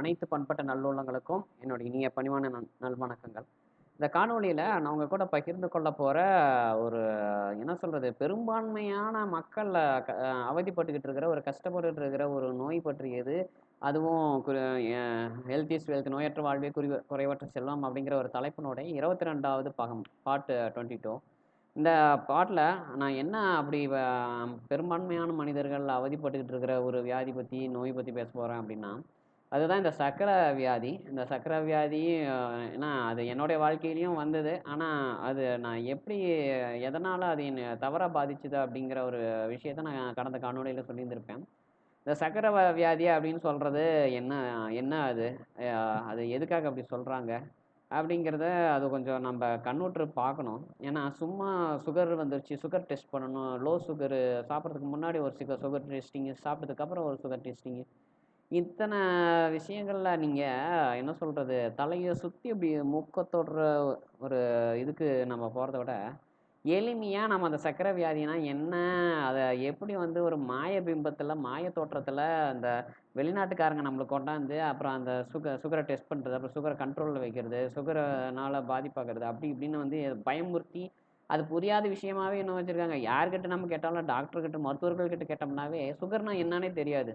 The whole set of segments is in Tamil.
அனைத்து பண்பட்ட நல்லுள்ளங்களுக்கும் என்னுடைய இனிய பணிவான நல் நல்வணக்கங்கள். இந்த காணொளியில் நான் உங்கள் கூட பகிர்ந்து கொள்ள போகிற ஒரு என்ன சொல்கிறது பெரும்பான்மையான மக்கள் க அவதிப்பட்டுக்கிட்டு இருக்கிற ஒரு கஷ்டப்பட்டுட்டு இருக்கிற ஒரு நோய் பற்றியது அதுவும் ஹெல்த் இஸ் வெல்த் நோயற்ற வாழ்வே குறி குறைவற்ற செல்வம் அப்படிங்கிற ஒரு தலைப்பினுடைய இருபத்தி ரெண்டாவது பாகம் பாட்டு டுவெண்ட்டி டூ இந்த பாட்டில் நான் என்ன அப்படி பெரும்பான்மையான மனிதர்கள் அவதிப்பட்டுக்கிட்டு இருக்கிற ஒரு வியாதி பற்றி நோய் பற்றி பேச போகிறேன் அப்படின்னா அதுதான் இந்த சக்கரை வியாதி. இந்த சக்கரை வியாதி ஏன்னா அது என்னுடைய வாழ்க்கையிலையும் வந்தது. ஆனால் அது நான் எப்படி எதனால் அது என்னை தவறாக பாதிச்சுது அப்படிங்கிற ஒரு விஷயத்த நான் கடந்த காணொலியில் சொல்லியிருந்திருப்பேன். இந்த சக்கரை வியாதி அப்படின்னு சொல்கிறது என்ன என்ன அது? அது எதுக்காக அப்படி சொல்கிறாங்க அப்படிங்கிறத அது கொஞ்சம் நம்ம கண்ணூற்று பார்க்கணும். ஏன்னா சும்மா சுகர் வந்துருச்சு சுகர் டெஸ்ட் பண்ணணும் லோ சுகரு சாப்பிட்றதுக்கு முன்னாடி ஒரு சுகர் சுகர் டெஸ்டிங்கு சாப்பிட்டதுக்கப்புறம் ஒரு சுகர் டெஸ்டிங்கு இத்தனை விஷயங்களில் நீங்கள் என்ன சொல்கிறது தலையை சுற்றி இப்படி மூக்க ஒரு இதுக்கு நம்ம போகிறத விட எளிமையாக நம்ம அந்த சக்கரை வியாதினா என்ன? அதை எப்படி வந்து ஒரு மாய பிம்பத்தில் மாய தோற்றத்தில் அந்த வெளிநாட்டுக்காரங்க நம்மளுக்கு கொண்டாந்து அப்புறம் அந்த சுகர் சுகரை டெஸ்ட் பண்ணுறது அப்புறம் சுகரை கண்ட்ரோலில் வைக்கிறது சுகரனால் பாதிப்பாகிறது அப்படி இப்படின்னு வந்து பயமுறுத்தி அது புரியாத விஷயமாவே என்ன வச்சுருக்காங்க? யார்கிட்ட நம்ம கேட்டாலும் டாக்டர்கிட்ட மருத்துவர்கள்கிட்ட கேட்டோம்னாவே சுகர்னா என்னன்னே தெரியாது.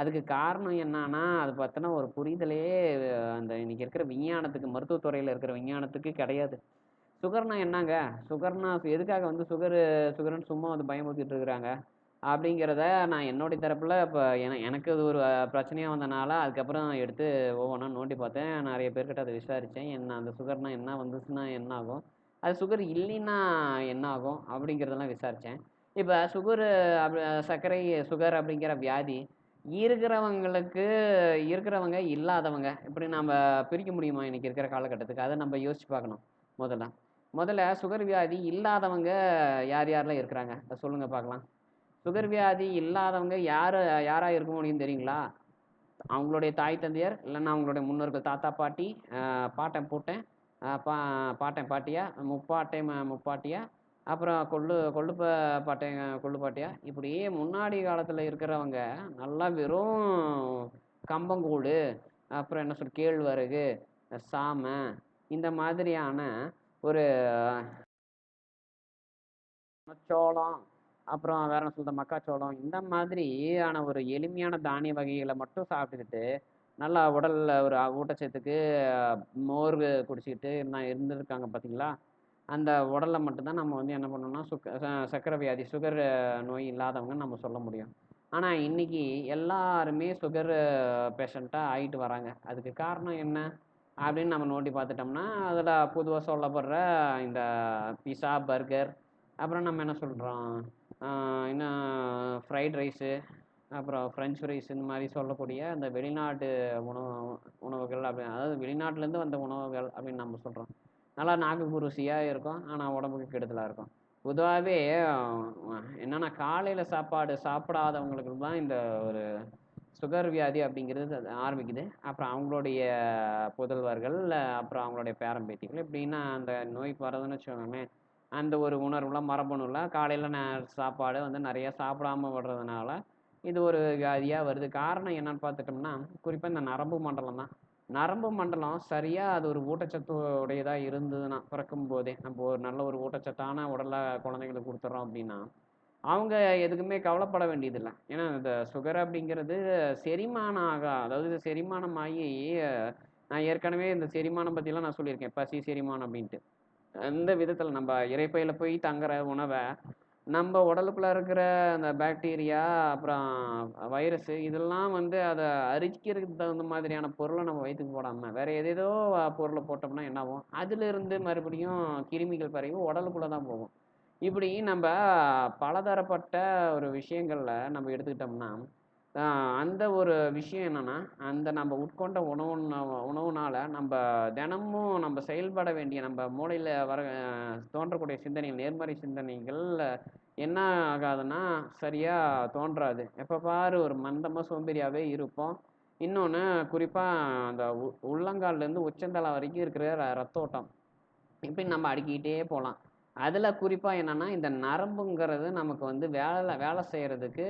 அதுக்கு காரணம் என்னன்னா அது பற்றின ஒரு புரிதலே அந்த இன்னைக்கு இருக்கிற விஞ்ஞானத்துக்கு மருத்துவத்துறையில் இருக்கிற விஞ்ஞானத்துக்கு கிடையாது. சுகர்னா என்னங்க? சுகர்னா எதுக்காக வந்து சுகரு சுகர்னு சும்மா வந்து பயமுறுத்திட்டு இருக்கிறாங்க? அப்படிங்கிறத நான் என்னுடைய தரப்பில் இப்போ என எனக்கு அது ஒரு பிரச்சனையாக வந்தனால அதுக்கப்புறம் எடுத்து ஒவ்வொன்றா நோண்டி பார்த்தேன். நிறைய பேர்கிட்ட அதை விசாரித்தேன் என்ன அந்த சுகர்னா என்ன வந்துச்சுன்னா என்ன ஆகும்? அது சுகர் இல்லைன்னா என்ன ஆகும்? அப்படிங்கிறதெல்லாம் விசாரித்தேன் இப்போ சுகரு அப்படி சர்க்கரை சுகர் அப்படிங்கிற வியாதி இருக்கிறவங்களுக்கு இருக்கிறவங்க இல்லாதவங்க இப்படி நம்ம பிரிக்க முடியுமா இன்னைக்கு இருக்கிற காலகட்டத்துக்கு? அதை நம்ம யோசிச்சு பார்க்கணும் முதல்ல. முதல்ல சுகர் வியாதி இல்லாதவங்க யார் யாரெல்லாம் இருக்கிறாங்க? அதை சொல்லுங்கள் பார்க்கலாம். சுகர் வியாதி இல்லாதவங்க யார் யாராக இருக்க முடியும் தெரியுங்களா? அவங்களுடைய தாய் தந்தையர் இல்லைன்னா அவங்களுடைய முன்னோர்கள் தாத்தா பாட்டி பாட்டன் பூட்டன் பா பாட்டன் பாட்டியா முப்பாட்டை ம- முப்பாட்டியா அப்புறம் கொள்ளு கொள்ளு பா- பாட்டன் கொள்ளு பாட்டியா? இப்படியே முன்னாடி காலத்தில் இருக்கிறவங்க நல்லா வெறும் கம்பங்கூழ் அப்புறம் என்ன சொல் கேழ்வரகு சாமை இந்த மாதிரியான ஒரு சோளம் அப்புறம் வேற என்ன சொல்றது மக்காச்சோளம் இந்த மாதிரியான ஒரு எளிமையான தானிய வகைகளை மட்டும் சாப்பிட்டுக்கிட்டு நல்லா உடல்ல ஒரு ஊட்டச்சத்துக்கு மோர் குடிச்சிக்கிட்டு இருந்தா இருந்திருக்காங்க பார்த்தீங்களா அந்த உடலை மட்டும்தான் நம்ம வந்து என்ன பண்ணணும்னா சுக்க ச- வியாதி சுகர் நோய் இல்லாதவங்க நம்ம சொல்ல முடியும். ஆனால் இன்னைக்கு எல்லாருமே சுகர் பேஷண்ட்டாக ஆகிட்டு வராங்க. அதுக்கு காரணம் என்ன? அப்படின்னு நம்ம நோண்டி பார்த்துட்டோம்னா அதில் பொதுவாக சொல்லப்படுற இந்த பிஸா பர்கர் அப்புறம் நம்ம என்ன சொல்கிறோம் இன்னும் ஃப்ரைட் ரைஸு அப்புறம் ஃப்ரெஞ்ச் ஃப்ரைஸ் இந்த மாதிரி சொல்லக்கூடிய அந்த வெளிநாட்டு உணவு உணவுகள் அப்படி அதாவது வெளிநாட்டிலேருந்து வந்த உணவுகள் அப்படின்னு நம்ம சொல்கிறோம் நல்லா நாக்குக்கு ருசியாக இருக்கும். ஆனால் உடம்புக்கு கெடுதலாக இருக்கும். பொதுவாகவே என்னென்னா காலையில் சாப்பாடு சாப்பிடாதவங்களுக்கு தான் இந்த ஒரு சுகர் வியாதி அப்படிங்கிறது அது ஆரம்பிக்குது. அப்புறம் அவங்களுடைய புதல்வர்கள் அப்புறம் அவங்களுடைய பேரம்பேத்திகள். எப்படின்னா அந்த நோய் வரதுன்னு வச்சுக்கோங்களேன் அந்த ஒரு உணர்வுல மரபணுல காலையில் நான் சாப்பாடு வந்து நிறைய சாப்பிடாம விடுறதுனால இது ஒரு வியாதியாக வருது. காரணம் என்னன்னு பார்த்துட்டோம்னா குறிப்பாக இந்த நரம்பு மண்டலம் தான். நரம்பு மண்டலம் சரியாக அது ஒரு ஊட்டச்சத்து உடையதாக இருந்ததுன்னா பிறக்கும் போதே நம்ம ஒரு நல்ல ஒரு ஊட்டச்சத்தான உடலை குழந்தைங்களுக்கு கொடுத்துட்றோம் அப்படின்னா அவங்க எதுக்குமே கவலைப்பட வேண்டியதில்லை. ஏன்னா இந்த சுகர் அப்படிங்கிறது செரிமானம் ஆக அதாவது செரிமானமாகி நான் ஏற்கனவே இந்த செரிமானம் பற்றிலாம் நான் சொல்லியிருக்கேன். பசி செரிமானம் அப்படின்ட்டு. அந்த விதத்தில் நம்ம இறைப்பையில் போய் தங்குற உணவை நம்ம உடலுக்குள்ள இருக்கிற அந்த பாக்டீரியா அப்புறம் வைரஸ் இதெல்லாம் வந்து அதை அரிக்கிறதுக்கு தகுந்த மாதிரியான பொருளை நம்ம வயிற்றுக்கு போடாமல் வேற எதேதோ பொருளை போட்டோம்னா என்னாகும்? அதிலிருந்து மறுபடியும் கிருமிகள் பரவி உடலுக்குள்ள தான் போகும். இப்படி நம்ம பலதரப்பட்ட ஒரு விஷயங்களில் நம்ம எடுத்துக்கிட்டோம்னா அந்த ஒரு விஷயம் என்னென்னா அந்த நம்ம உட்கொண்ட உணவு உணவுனால் நம்ம தினமும் நம்ம செயல்பட வேண்டிய நம்ம மூளையில் வர தோன்றக்கூடிய சிந்தனைகள் நேர்மறை சிந்தனைகள் என்ன ஆகாதுன்னா சரியாக தோன்றாது. எப்போ பாரு ஒரு மந்தமாக சோம்பேறியாகவே இருப்போம். இன்னொன்று குறிப்பாக அந்த உ- உள்ளங்கால்லேருந்து உச்சந்தலை வரைக்கும் இருக்கிற ர- ரத்த ஓட்டம் இப்படி நம்ம அடுக்கிக்கிட்டே போகலாம் அதில் குறிப்பாக என்னன்னா இந்த நரம்புங்கிறது நமக்கு வந்து வேலை வேலை செய்கிறதுக்கு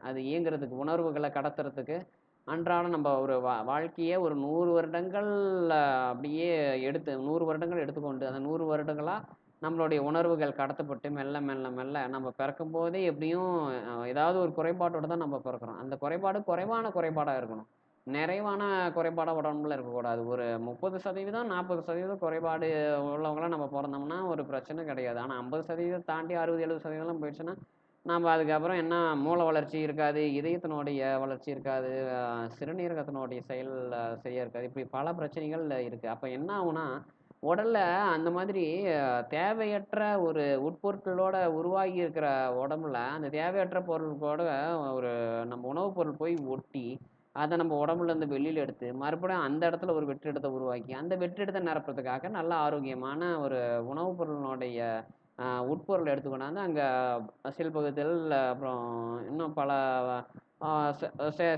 அது இயங்குறதுக்கு உணர்வுகளை கடத்துறதுக்கு அன்றாடம் நம்ம ஒரு வா வாழ்க்கையே ஒரு நூறு வருடங்கள் அப்படியே எடுத்து நூறு வருடங்கள் எடுத்துக்கொண்டு அந்த நூறு வருடங்களாக நம்மளுடைய உணர்வுகள் கடத்தப்பட்டு மெல்ல மெல்ல மெல்ல நம்ம பிறக்கும் போதே எப்படியும் ஏதாவது ஒரு குறைபாட்டோட தான் நம்ம பிறக்கிறோம். அந்த குறைபாடு குறைவான குறைபாடாக இருக்கணும். நிறைவான குறைபாடாக உடம்புல இருக்கக்கூடாது. ஒரு முப்பது சதவீதம் நாற்பது சதவீதம் குறைபாடு உள்ளவங்களாம் நம்ம பிறந்தோம்னா ஒரு பிரச்சனை கிடையாது. ஆனால் ஐம்பது சதவீதம் தாண்டி அறுபது எழுபது சதவீதம் போயிடுச்சுன்னா நம்ம அதுக்கப்புறம் என்ன மூளை வளர்ச்சி இருக்காது இதயத்தினுடைய வளர்ச்சி இருக்காது சிறுநீரகத்தினுடைய செயல் சரியாக இருக்காது. இப்படி பல பிரச்சனைகள் இருக்குது அப்போ என்ன ஆகுனா உடல்ல அந்த மாதிரி தேவையற்ற ஒரு உட்பொருட்களோட உருவாகி இருக்கிற உடம்புல அந்த தேவையற்ற பொருட்களோட ஒரு நம்ம உணவுப் பொருள் போய் ஒட்டி அதை நம்ம உடம்புல இருந்து வெளியில் எடுத்து மறுபடியும் அந்த இடத்துல ஒரு வெற்றிடத்தை உருவாக்கி அந்த வெற்றிடத்தை நிரப்புறதுக்காக நல்ல ஆரோக்கியமான ஒரு உணவுப் பொருளினுடைய உட்பொருள் உட்பொருள் எடுத்துக்கொண்டாந்து அங்கே சில்பகுத்தல் அப்புறம் இன்னும் பல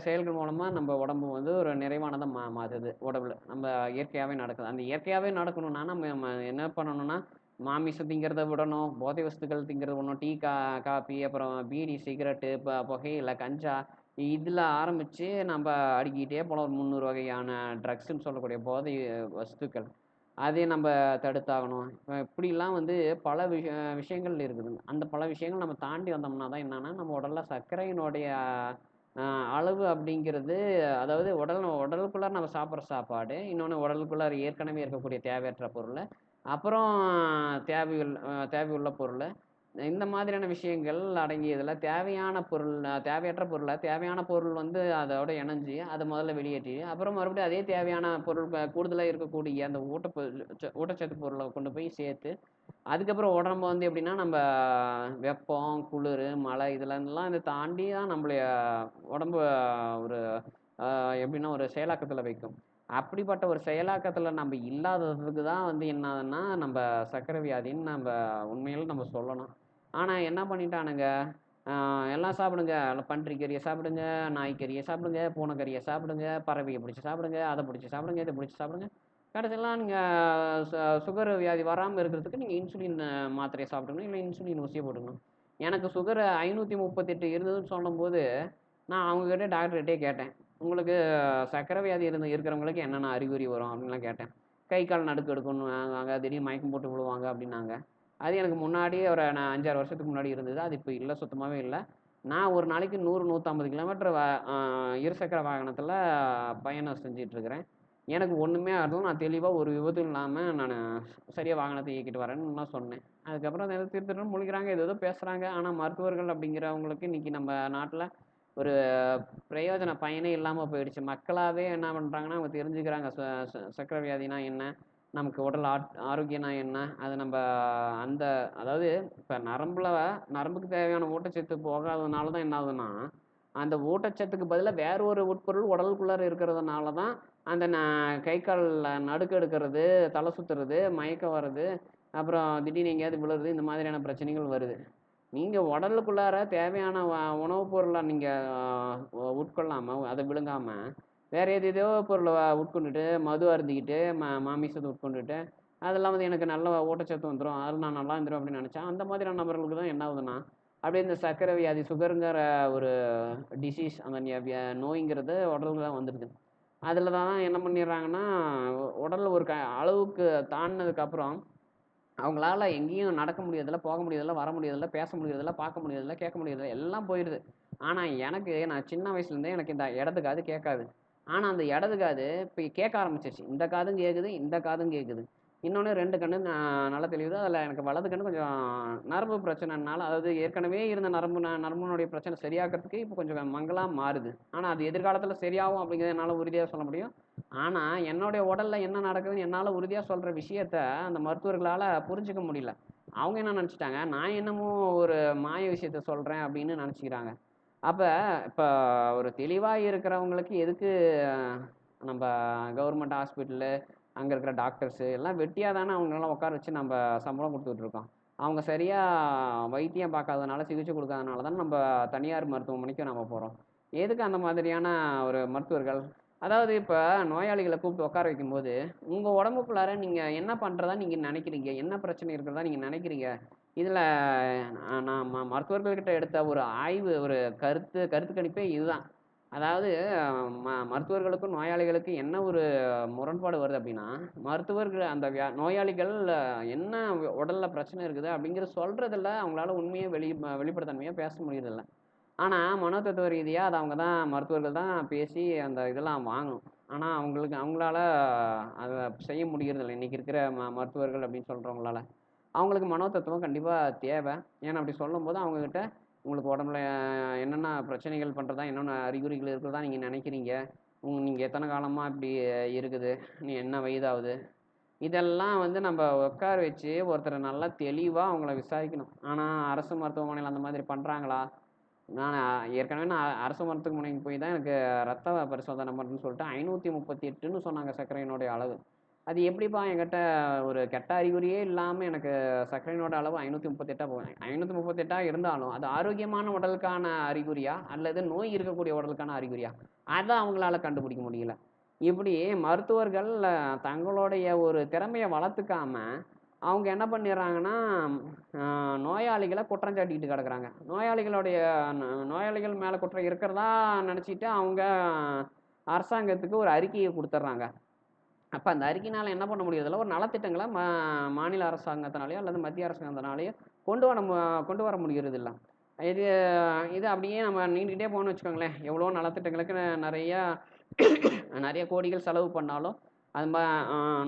செயல்கள் மூலமாக நம்ம உடம்பு வந்து ஒரு நிறைவானதாக மா மாறுது உடம்புல. நம்ம இயற்கையாகவே நடக்குது. அந்த இயற்கையாகவே நடக்கணும்னா நம்ம நம்ம என்ன பண்ணணும்னா மாமிசம் திங்கிறத விடணும் போதை வஸ்துக்கள் திங்கிறத விடணும் டீ கா காப்பி அப்புறம் பீடி சிகரெட்டு இப்போ புகையில கஞ்சா இதில் ஆரம்பித்து நம்ம அடிக்கிட்டே போல ஒரு முந்நூறு வகையான ட்ரக்ஸ்ன்னு சொல்லக்கூடிய போதை வஸ்துக்கள். அதே நம்ம தடுத்தாகணும். இப்படிலாம் வந்து பல விஷ விஷயங்கள் இருக்குது. அந்த பல விஷயங்கள் நம்ம தாண்டி வந்தோம்னா தான் என்னென்னா நம்ம உடலில் சர்க்கரையினுடைய அளவு அப்படிங்கிறது அதாவது உடல் உடலுக்குள்ளார நம்ம சாப்பிட்ற சாப்பாடு இன்னொன்று உடலுக்குள்ளார ஏற்கனவே இருக்கக்கூடிய தேவையற்ற பொருள் அப்புறம் தேவையுள்ள தேவையுள்ள பொருள் இந்த மாதிரியான விஷயங்கள் அடங்கியதில் தேவையான பொருள் தேவையற்ற பொருளை தேவையான பொருள் வந்து அதோட இணைஞ்சு அதை முதல்ல வெளியேற்றி அப்புறம் மறுபடியும் அதே தேவையான பொருள் கூடுதலாக இருக்கக்கூடிய அந்த ஊட்ட ஊட்டச்சத்து பொருளை கொண்டு போய் சேர்த்து அதுக்கப்புறம் உடம்பு வந்து எப்படின்னா நம்ம வெப்பம் குளிர் மழை இதெல்லாம் இதை தாண்டி தான் நம்மளுடைய உடம்பு ஒரு எப்படின்னா ஒரு செயலாக்கத்தில் வைக்கும். அப்படிப்பட்ட ஒரு செயலாக்கத்தில் நம்ம இல்லாததுக்கு தான் வந்து என்ன ஆகுதுன்னா நம்ம சக்கரை வியாதின்னு நம்ம உண்மையில் நம்ம சொல்லணும். ஆனால் என்ன பண்ணிட்டானுங்க? எல்லாம் சாப்பிடுங்க. எல்லாம் பன்றி கறியை சாப்பிடுங்க நாய்க்கறியை சாப்பிடுங்க பூனைக்கறியை சாப்பிடுங்க பறவையை பிடிச்சி சாப்பிடுங்க அதை பிடிச்சி சாப்பிடுங்க இதை பிடிச்சி சாப்பிடுங்க. கடைசியெல்லாம் நீங்கள் சுகர் வியாதி வராமல் இருக்கிறதுக்கு நீங்கள் இன்சுலின் மாத்திரையை சாப்பிடணும் இல்லை இன்சுலின் ஊசியை போட்டுக்கணும். எனக்கு சுகர் ஐநூற்றி முப்பத்தெட்டு இருந்ததுன்னு சொல்லும்போது நான் அவங்கக்கிட்ட டாக்டர்கிட்டே கேட்டேன். உங்களுக்கு சக்கரை வியாதி இருந்து இருக்கிறவங்களுக்கு என்னென்ன அறிகுறி வரும்? அப்படின்லாம் கேட்டேன். கை கால் நடுக்கு எடுக்கணும்னாங்க திடீர்னு மயக்கம் போட்டு விழுவாங்க அப்படின்னாங்க. அது எனக்கு முன்னாடி ஒரு நான் அஞ்சாறு வருஷத்துக்கு முன்னாடி இருந்தது. அது இப்போ இல்லை சுத்தமாகவே இல்லை. நான் ஒரு நாளைக்கு நூறு நூற்றம்பது கிலோமீட்டர் வா இருசக்கர வாகனத்தில் பயணம் செஞ்சிட்ருக்கிறேன். எனக்கு ஒன்றுமே அதுவும் நான் தெளிவாக ஒரு விபத்தும் இல்லாமல் நான் சரியாக வாகனத்தை இயக்கிட்டு வரேன்னு நான் சொன்னேன். அதுக்கப்புறம் அதை திருத்த முழிக்கிறாங்க. ஏதோ பேசுகிறாங்க ஆனால் மருத்துவர்கள் அப்படிங்கிறவங்களுக்கு இன்றைக்கி நம்ம நாட்டில் ஒரு பிரயோஜன பயனே இல்லாமல் போயிடுச்சு. மக்களாகவே என்ன பண்ணுறாங்கன்னா அவங்க தெரிஞ்சுக்கிறாங்க. ச- ச- வியாதினா என்ன? நமக்கு உடல் ஆட் ஆரோக்கியம்னா என்ன? அது நம்ம அந்த அதாவது இப்போ நரம்புல நரம்புக்கு தேவையான ஊட்டச்சத்து போகாததுனால தான் என்ன ஆகுதுன்னா அந்த ஊட்டச்சத்துக்கு பதிலாக வேற ஒரு உட்பொருள் உடலுக்குள்ளார இருக்கிறதுனால தான் அந்த ந கை காலில் நடுக்கு எடுக்கிறது தலை சுற்றுறது மயக்கம் வர்றது அப்புறம் திடீர்னு எங்கேயாவது விழுறது இந்த மாதிரியான பிரச்சனைகள் வருது. நீங்கள் உடலுக்குள்ளார தேவையான உணவுப் பொருளை நீங்கள் உட்கொள்ளாமல் அதை விழுங்காமல் வேறு எது எதோ பொருளை உட்கொண்டுட்டு மது அருந்திக்கிட்டு மா மாமிசத்தை உட்கொண்டுட்டு அதெல்லாம் வந்து எனக்கு நல்ல ஊட்டச்சத்து வந்துடும் அதில் நான் நல்லா இருந்துடும் அப்படின்னு நினச்சேன். அந்த மாதிரியான நபர்களுக்கு தான் என்ன ஆகுதுன்னா அப்படியே இந்த சர்க்கரை வியாதி சுகருங்கிற ஒரு டிசீஸ் அந்த வியா- நோய்ங்கிறது உடலுக்கு தான் வந்துடுது அதில் தான் என்ன பண்ணிடுறாங்கன்னா உடல் ஒரு க அளவுக்கு தாண்டினதுக்கப்புறம் அவங்களால எங்கேயும் நடக்க முடியறதில்ல போக முடியறதில்ல வர முடியறதில்ல பேச முடியறதில்ல பார்க்க முடியறதில்ல கேட்க முடியறதில்ல எல்லாம் போயிடுது. ஆனால் எனக்கு நான் சின்ன வயசுலேருந்தே எனக்கு இந்த இடது கேட்காது. ஆனால் அந்த இடது காது இப்போ கேட்க ஆரம்பிச்சிருச்சு. இந்த காதும் கேட்குது இந்த காதும் கேட்குது இன்னொன்று ரெண்டு கண்ணு ந- நல்லா தெளிவுது. அதில் எனக்கு வலது கண்ணு கொஞ்சம் நரம்பு பிரச்சனைனால அதாவது ஏற்கனவே இருந்த நரம்பு ந- நரம்புனுடைய பிரச்சனை சரியாகிறதுக்கு இப்போ கொஞ்சம் மங்கலாக மாறுது. ஆனால் அது எதிர்காலத்தில் சரியாகும் அப்படிங்கிறத என்னால் உறுதியாக சொல்ல முடியும். ஆனால் என்னுடைய உடலில் என்ன நடக்குதுன்னு என்னால் உறுதியாக சொல்கிற விஷயத்த அந்த மருத்துவர்களால் புரிஞ்சிக்க முடியல. அவங்க என்ன நினச்சிட்டாங்க? நான் என்னமோ ஒரு மாய விஷயத்த சொல்கிறேன் அப்படின்னு நினச்சிக்கிறாங்க. அப்போ இப்போ ஒரு தெளிவாக இருக்கிறவங்களுக்கு எதுக்கு நம்ம கவர்மெண்ட் ஹாஸ்பிட்டலு அங்கே இருக்கிற டாக்டர்ஸு எல்லாம் வெட்டியாக தானே அவங்களெல்லாம் உட்கார வச்சு நம்ம சம்பளம் கொடுத்துட்ருக்கோம் அவங்க சரியாக வைத்தியம் பார்க்காதனால சிகிச்சை கொடுக்காதனால தான் நம்ம தனியார் மருத்துவமனைக்கு நம்ம போகிறோம் எதுக்கு அந்த மாதிரியான ஒரு மருத்துவர்கள்? அதாவது இப்போ நோயாளிகளை கூப்பிட்டு உட்கார வைக்கும்போது உங்கள் உடம்புக்குள்ளார நீங்கள் என்ன பண்ணுறதா நீங்கள் நினைக்கிறீங்க? என்ன பிரச்சனை இருக்கிறதா நீங்கள் நினைக்கிறீங்க? இதில் நான் மருத்துவர்கள்கிட்ட எடுத்த ஒரு ஆய்வு ஒரு கருத்து கருத்து கணிப்பே இதுதான். அதாவது ம மருத்துவர்களுக்கும் நோயாளிகளுக்கும் என்ன ஒரு முரண்பாடு வருது அப்படின்னா மருத்துவர்கள் அந்த வியா நோயாளிகள் என்ன உடலில் பிரச்சனை இருக்குது அப்படிங்கிற சொல்கிறதில்ல அவங்களால உண்மையை வெளி வெளிப்படைத்தன்மையாக பேச முடியறதில்ல. ஆனால் மனோதத்துவ ரீதியாக அதை அவங்க தான் மருத்துவர்கள் தான் பேசி அந்த இதெல்லாம் வாங்கணும். ஆனால் அவங்களுக்கு அவங்களால அதை செய்ய முடியறதில்ல. இன்றைக்கி இருக்கிற ம மருத்துவர்கள் அப்படின்னு சொல்கிறவங்களால அவங்களுக்கு மனோதத்துவம் கண்டிப்பாக தேவை. ஏன்னா அப்படி சொல்லும்போது அவங்கக்கிட்ட உங்களுக்கு உடம்புல என்னென்ன பிரச்சனைகள் பண்ணுறதா என்னென்ன அறிகுறிகள் இருக்கிறதா நீங்கள் நினைக்கிறீங்க? உங் நீங்கள் எத்தனை காலமாக இப்படி இருக்குது? நீ என்ன வயதாகுது? இதெல்லாம் வந்து நம்ம உட்கார வச்சு ஒருத்தரை நல்லா தெளிவாக அவங்கள விசாரிக்கணும். ஆனால் அரசு மருத்துவமனையில் அந்த மாதிரி பண்ணுறாங்களா நான் ஏற்கனவே நான் அரசு மருத்துவமனைக்கு போய் தான் எனக்கு ரத்த பரிசோதனை பண்ணுறேன்னு சொல்லிட்டு ஐநூற்றி முப்பத்தி எட்டுன்னு சொன்னாங்க சர்க்கரையினுடைய அளவு. அது எப்படிப்பா என்கிட்ட ஒரு கெட்ட அறிகுறியே இல்லாமல் எனக்கு சர்க்கரையினோட அளவு ஐநூற்றி முப்பத்தெட்டாக போகும் ஐநூற்றி முப்பத்தெட்டாக இருந்தாலும் அது ஆரோக்கியமான உடலுக்கான அறிகுறியா? அல்லது நோய் இருக்கக்கூடிய உடலுக்கான அறிகுறியா? அதை அவங்களால கண்டுபிடிக்க முடியல. இப்படி மருத்துவர்கள் தங்களுடைய ஒரு திறமையை வளர்த்துக்காம அவங்க என்ன பண்ணிடுறாங்கன்னா நோயாளிகளை குற்றம் சாட்டிக்கிட்டு கிடக்குறாங்க. நோயாளிகளுடைய நோயாளிகள் மேலே குற்றம் இருக்கிறதா நினச்சிட்டு அவங்க அரசாங்கத்துக்கு ஒரு அறிக்கையை கொடுத்துட்றாங்க. அப்போ அந்த அறிக்கையினால் என்ன பண்ண முடியறதில்ல ஒரு நலத்திட்டங்களை மா மாநில அரசாங்கத்தினாலேயோ அல்லது மத்திய அரசாங்கத்தினாலேயோ கொண்டு வர கொண்டு வர முடியறதில்ல இது இது அப்படியே நம்ம நீண்டுக்கிட்டே போகணும்னு வச்சுக்கோங்களேன். எவ்வளோ நலத்திட்டங்களுக்கு நிறையா நிறைய கோடிகள் செலவு பண்ணாலும் அது ம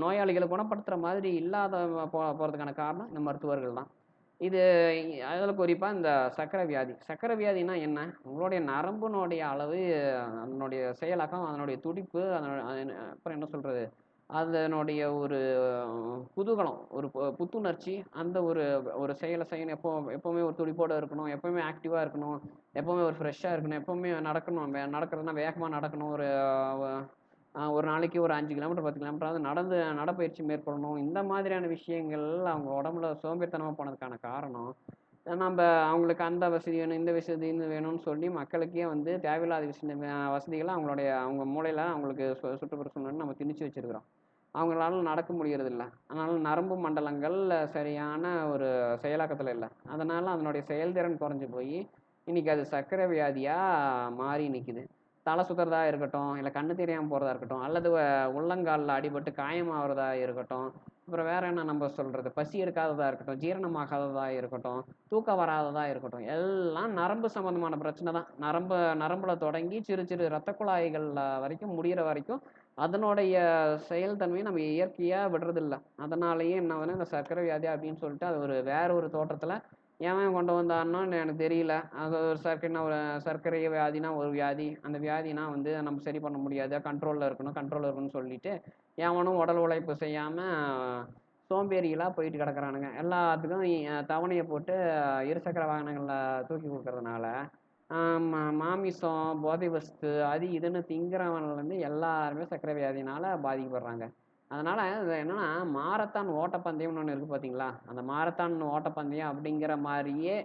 நோயாளிகளை குணப்படுத்துகிற மாதிரி இல்லாத போ போகிறதுக்கான காரணம் இந்த மருத்துவர்கள் தான். இது அதில் குறிப்பாக இந்த சக்கரை வியாதி. சக்கரை வியாதினா என்ன? உங்களுடைய நரம்புனுடைய அளவு அதனுடைய செயலாக்கம் அதனுடைய துடிப்பு அதனோட அப்புறம் என்ன சொல்கிறது அதனுடைய ஒரு குதூகலம் ஒரு பு- புத்துணர்ச்சி அந்த ஒரு ஒரு செயலை செய்யணும். எப்போ எப்போவுமே ஒரு துடிப்போடு இருக்கணும். எப்போவுமே ஆக்டிவாக இருக்கணும். எப்போவுமே ஒரு ஃப்ரெஷ்ஷாக இருக்கணும். எப்போவுமே நடக்கணும். நடக்கிறதுனா வேகமாக நடக்கணும். ஒரு ஒரு நாளைக்கு ஒரு அஞ்சு கிலோமீட்டர் பத்து கிலோமீட்டராவது நடந்து நடப்பயிற்சி மேற்கொள்ளணும். இந்த மாதிரியான விஷயங்கள் அவங்க உடம்புல சோம்பேறித்தனமாக போனதுக்கான காரணம். நம்ம அவங்களுக்கு அந்த வசதி வேணும் இந்த வசதி வேணும்னு சொல்லி மக்களுக்கே வந்து தேவையில்லாத விஷயம் வசதிகளை அவங்களுடைய அவங்க மூளையில் அவங்களுக்கு சு சுற்றுப்புற சூழ்நிலை நம்ம திணிச்சு வச்சிருக்கிறோம். அவங்களால நடக்க முடியறதில்ல. அதனால் நரம்பு மண்டலங்கள் சரியான ஒரு செயலாக்கத்தில் இல்லை. அதனால் அதனுடைய செயல்திறன் குறைஞ்சி போய் இன்னைக்கு அது சர்க்கரை வியாதியாக மாறி நிற்கிது தலை சுற்றுறதா இருக்கட்டும் இல்லை கண்ணு தெரியாமல் போகிறதா இருக்கட்டும் அல்லது உள்ளங்காலில் அடிபட்டு காயமாகறதா இருக்கட்டும் அப்புறம் வேற என்ன நம்ம சொல்கிறது பசி இருக்காததாக இருக்கட்டும் ஜீரணமாகாததாக இருக்கட்டும் தூக்கம் வராததாக இருக்கட்டும் எல்லாம் நரம்பு சம்மந்தமான பிரச்சனை தான். நரம்பு நரம்பில் தொடங்கி சிறு சிறு இரத்த குழாய்களில் வரைக்கும் முடிகிற வரைக்கும் அதனுடைய செயல்தன்மையை நம்ம இயற்கையாக விடுறதில்ல. அதனாலேயே என்ன ஆகுதுன்னா இந்த சர்க்கரை வியாதி அப்படின்னு சொல்லிட்டு அது ஒரு வேற ஒரு தோற்றத்தில் ஏன் கொண்டு வந்தான்னு எனக்கு தெரியல. அது ஒரு சர்க்கரைனா ஒரு சர்க்கரை வியாதினா ஒரு வியாதி. அந்த வியாதினா வந்து நம்ம சரி பண்ண முடியாது. கண்ட்ரோலில் இருக்கணும் கண்ட்ரோலில் இருக்கணும்னு சொல்லிட்டு ஏவனும் உடல் உழைப்பு செய்யாமல் சோம்பேறிகளாக போயிட்டு கிடக்குறானுங்க. எல்லாத்துக்கும் தவணையை போட்டு இருசக்கர வாகனங்களில் தூக்கி கொடுக்கறதுனால மாமிசம் போதை வஸ்து அது இதுன்னு திங்கிறவன்லேருந்து எல்லாருமே சர்க்கரை வியாதினால பாதிக்கப்படுறாங்க. அதனால் இது மாரத்தான் ஓட்டப்பந்தயம்னு ஒன்று இருக்குது பார்த்தீங்களா அந்த மாரத்தான் ஓட்டப்பந்தயம் அப்படிங்கிற மாதிரியே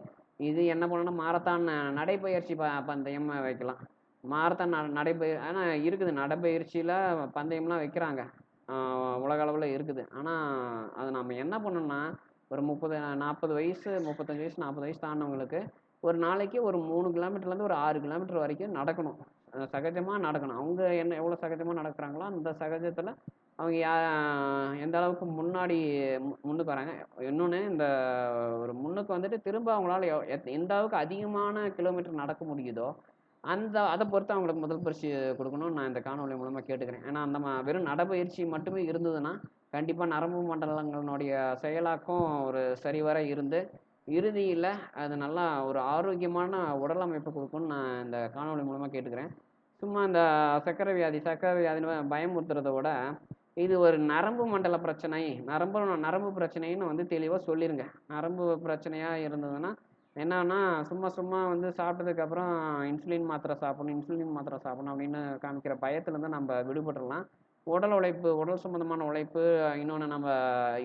இது என்ன பண்ணணும்னா மாரத்தான் நடைப்பயிற்சி ப பந்தயம் வைக்கலாம். மாரத்தான் ந நடைபயிர் ஆனால் இருக்குது. நடைப்பயிற்சியில் பந்தயம்லாம் வைக்கிறாங்க. உலக அளவில் இருக்குது. ஆனால் அது நம்ம என்ன பண்ணணும்னா ஒரு முப்பது நாற்பது வயசு முப்பத்தஞ்சு வயசு நாற்பது வயசு தாண்டவங்களுக்கு ஒரு நாளைக்கு ஒரு மூணு கிலோமீட்டர்லேருந்து ஒரு ஆறு கிலோமீட்டர் வரைக்கும் நடக்கணும். சகஜமாக நடக்கணும். அவங்க என்ன எவ்வளோ சகஜமாக நடக்கிறாங்களோ அந்த சகஜத்தில் அவங்க யா எந்த அளவுக்கு முன்னாடி முன்னுக்கு வராங்க. இன்னொன்று இந்த ஒரு முன்னுக்கு வந்துட்டு திரும்ப அவங்களால எவ்- எத்- எந்த அளவுக்கு அதிகமான கிலோமீட்டர் நடக்க முடியுதோ அந்த அதை பொறுத்து அவங்களுக்கு முதல் பரிசு கொடுக்கணும்னு நான் இந்த காணொலி மூலமாக கேட்டுக்கிறேன். ஏன்னா அந்த வெறும் நடைபயிற்சி மட்டுமே இருந்ததுன்னா கண்டிப்பாக நரம்பு மண்டலங்களுடைய செயலாக்கம் ஒரு சரிவர இருந்து இறுதியில் அது நல்லா ஒரு ஆரோக்கியமான உடல் அமைப்பை கொடுக்கும்னு நான் இந்த காணொளி மூலமாக கேட்டுக்கிறேன். சும்மா இந்த சர்க்கரை வியாதி சர்க்கரை வியாதின்னு பயமுறுத்துறத விட இது ஒரு நரம்பு மண்டல பிரச்சனை நரம்பு நரம்பு பிரச்சனைன்னு வந்து தெளிவாக சொல்லிடுங்க நரம்பு பிரச்சனையாக இருந்ததுன்னா என்னன்னா சும்மா சும்மா வந்து சாப்பிட்டதுக்கப்புறம் இன்சுலின் மாத்திரை சாப்பிடணும் இன்சுலின் மாத்திரை சாப்பிடணும் அப்படின்னு காமிக்கிற பயத்துலேருந்து நம்ம விடுபட்டுடலாம் உடல் உழைப்பு உடல் சம்மந்தமான உழைப்பு இன்னொன்று நம்ம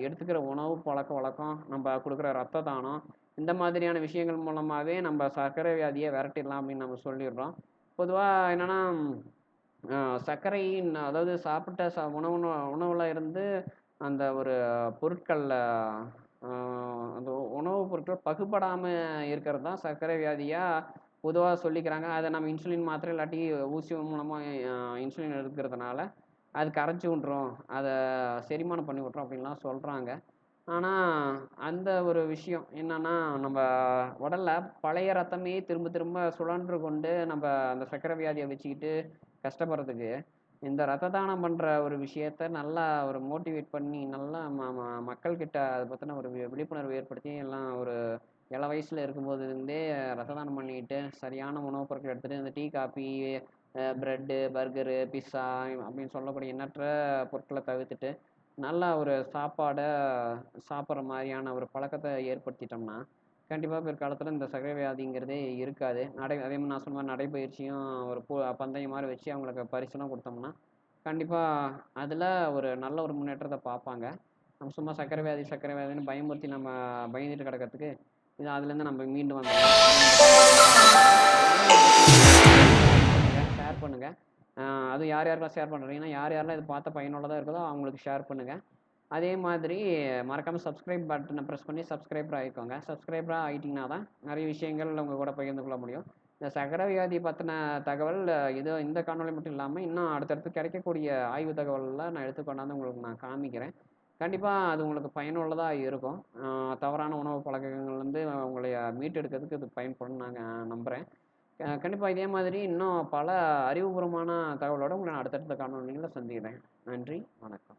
எடுத்துக்கிற உணவு பழக்க வழக்கம் நம்ம கொடுக்குற ரத்த தானம் இந்த மாதிரியான விஷயங்கள் மூலமாகவே நம்ம சர்க்கரை வியாதியை விரட்டிடலாம் அப்படின்னு நம்ம சொல்லிடுறோம். பொதுவாக என்னென்னா சர்க்கரையின் அதாவது சாப்பிட்ட ச உணவு உணவில் இருந்து அந்த ஒரு பொருட்களில் அந்த உணவுப் பொருட்கள் பகுபடாமல் இருக்கிறது தான் சர்க்கரை வியாதியாக பொதுவாக சொல்லிக்கிறாங்க. அதை நம்ம இன்சுலின் மாத்திரை இல்லாட்டி ஊசி மூலமாக இன்சுலின் எடுக்கிறதுனால அது கரைச்சி விட்ரும் அதை செரிமானம் பண்ணி விட்ரும் அப்படின்லாம் சொல்கிறாங்க ஆனால் அந்த ஒரு விஷயம் என்னன்னா நம்ம உடலில் பழைய ரத்தமே திரும்ப திரும்ப சுழன்று கொண்டு நம்ம அந்த சர்க்கரை வியாதியை வச்சுக்கிட்டு கஷ்டப்படுறதுக்கு இந்த ரத்த தானம் பண்ணுற ஒரு விஷயத்த நல்லா ஒரு மோட்டிவேட் பண்ணி நல்லா ம ம மக்கள்கிட்ட அதை பற்றின ஒரு வி விழிப்புணர்வு ஏற்படுத்தி எல்லாம் ஒரு இள வயசில் இருக்கும்போதுலேருந்தே ரத்த தானம் பண்ணிக்கிட்டு சரியான உணவுப் பொருட்கள் எடுத்துகிட்டு இந்த tea coffee bread burger pizza அப்படின்னு சொல்லக்கூடிய எண்ணற்ற பொருட்களை தவிர்த்துட்டு நல்லா ஒரு சாப்பாடை சாப்பிட்ற மாதிரியான ஒரு பழக்கத்தை ஏற்படுத்திட்டோம்னா கண்டிப்பாக பிற்காலத்தில் இந்த சர்க்கரை வியாதிங்கிறதே இருக்காது. நடை அதே மாதிரி நான் சொன்ன மாதிரி நடைப்பயிற்சியும் ஒரு பு பந்தயம் மாதிரி வச்சு அவங்களுக்கு பரிசுலாம் கொடுத்தோம்னா கண்டிப்பாக அதில் ஒரு நல்ல ஒரு முன்னேற்றத்தை பார்ப்பாங்க. நம்ம சும்மா சர்க்கரை வியாதி சர்க்கரை வியாதின்னு பயமுறுத்தி நம்ம பயந்துட்டு கிடக்கிறதுக்கு இது அதுலேருந்து நம்ம மீண்டு வந்தோம் பண்ணுங்கள் அதுவும் யார் யாருக்கெல்லாம் ஷேர் பண்ணுறீங்கன்னா யார் யாரெல்லாம் இது பார்த்த பயனுள்ளதாக இருக்குதோ அவங்களுக்கு ஷேர் பண்ணுங்கள் அதே மாதிரி மறக்காமல் சப்ஸ்கிரைப் பட்டனை ப்ரெஸ் பண்ணி சப்ஸ்கிரைபர் ஆகிக்கோங்க. சப்ஸ்கிரைபராக ஆகிட்டிங்கன்னா தான் நிறைய விஷயங்கள் உங்கள் கூட பகிர்ந்து கொள்ள முடியும். இந்த சகர வியாதி பற்றின தகவல் இது இந்த காணொளி மட்டும் இல்லாமல் இன்னும் அடுத்தடுத்து கிடைக்கக்கூடிய ஆய்வு தகவலெலாம் நான் எடுத்து கொண்டாந்து உங்களுக்கு நான் காமிக்கிறேன். கண்டிப்பாக அது உங்களுக்கு பயனுள்ளதாக இருக்கும். தவறான உணவு பழக்கங்கள்லேருந்து உங்களை மீட்டெடுக்கிறதுக்கு இது பயன்படும் நாங்கள் நம்புகிறேன் கண்டிப்பாக இதே மாதிரி இன்னும் பல அறிவுபூர்வமான தகவலோடு உங்களை நான் அடுத்தடுத்த காணொலிகளில் சந்திக்கிறேன். நன்றி வணக்கம்.